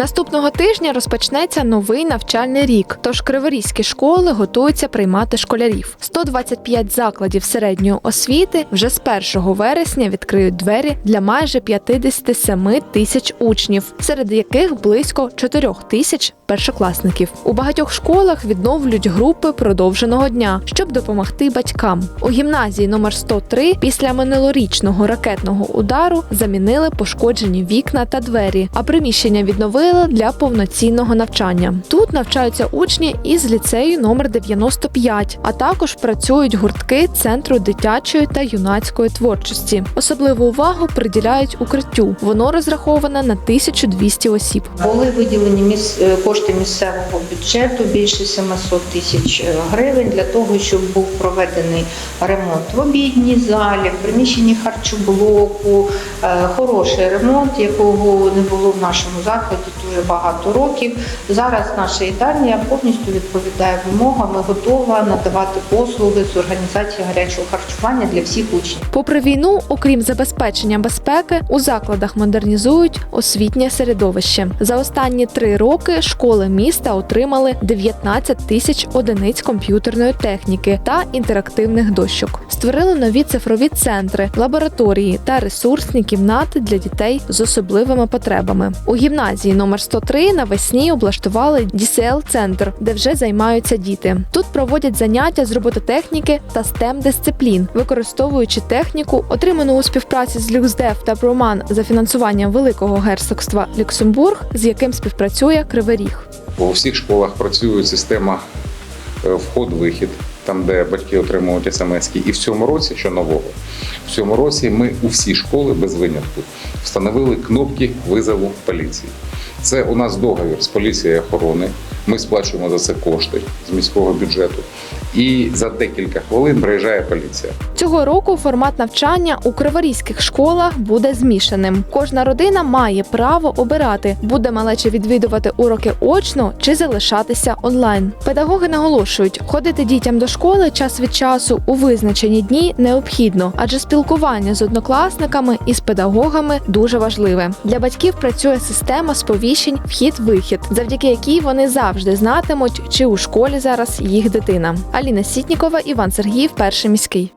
Наступного тижня розпочнеться новий навчальний рік. Тож криворізькі школи готуються приймати школярів. 125 закладів середньої освіти вже з 1 вересня відкриють двері для майже 57 тисяч учнів, серед яких близько 4 тисяч першокласників. У багатьох школах відновлюють групи продовженого дня, щоб допомогти батькам. У гімназії номер 103 після минулорічного ракетного удару замінили пошкоджені вікна та двері, а приміщення відновили для повноцінного навчання. Тут навчаються учні із ліцею номер 95, а також працюють гуртки центру дитячої та юнацької творчості. Особливу увагу приділяють укриттю. Воно розраховане на 1200 осіб. Були виділені міс... е, кошти місцевого бюджету більше 700 тисяч е, гривень для того, щоб був проведений ремонт в обідній залі, в приміщенні харчоблоку. Е, Хороший ремонт, якого не було в нашому закладі дуже багато років. Зараз наша їдальня повністю відповідає вимогам готова надавати послуги з організації гарячого харчування для всіх учнів. Попри війну, окрім забезпечення безпеки, у закладах модернізують освітнє середовище. За останні три роки школи міста отримали 19 тисяч одиниць комп'ютерної техніки та інтерактивних дощок. Створили нові цифрові центри, лабораторії та ресурсні кімнати для дітей з особливими потребами. У гімназії номер 103 навесні облаштували dcl центр де вже займаються діти. Тут проводять заняття з робототехніки та stem дисциплін, використовуючи техніку, отриману у співпраці з LuxDev та Проман за фінансуванням Великого герцогства Люксембург, з яким співпрацює Кривий Ріг. У всіх школах працює система е, вход-вихід, там де батьки отримують смс І в цьому році, що нового, в цьому році ми у всі школи без винятку встановили кнопки визову поліції. Це у нас договір з поліцією охорони. Ми сплачуємо за це кошти з міського бюджету. І за декілька хвилин приїжджає поліція. Цього року формат навчання у криворізьких школах буде змішаним. Кожна родина має право обирати, буде малече відвідувати уроки очно чи залишатися онлайн. Педагоги наголошують, ходити дітям до школи час від часу у визначені дні необхідно, адже спілкування з однокласниками і з педагогами дуже важливе. Для батьків працює система сповіщень вхід-вихід, завдяки якій вони завжди знатимуть, чи у школі зараз їх дитина. Аліна Сітнікова, Іван Сергіїв, перший міський.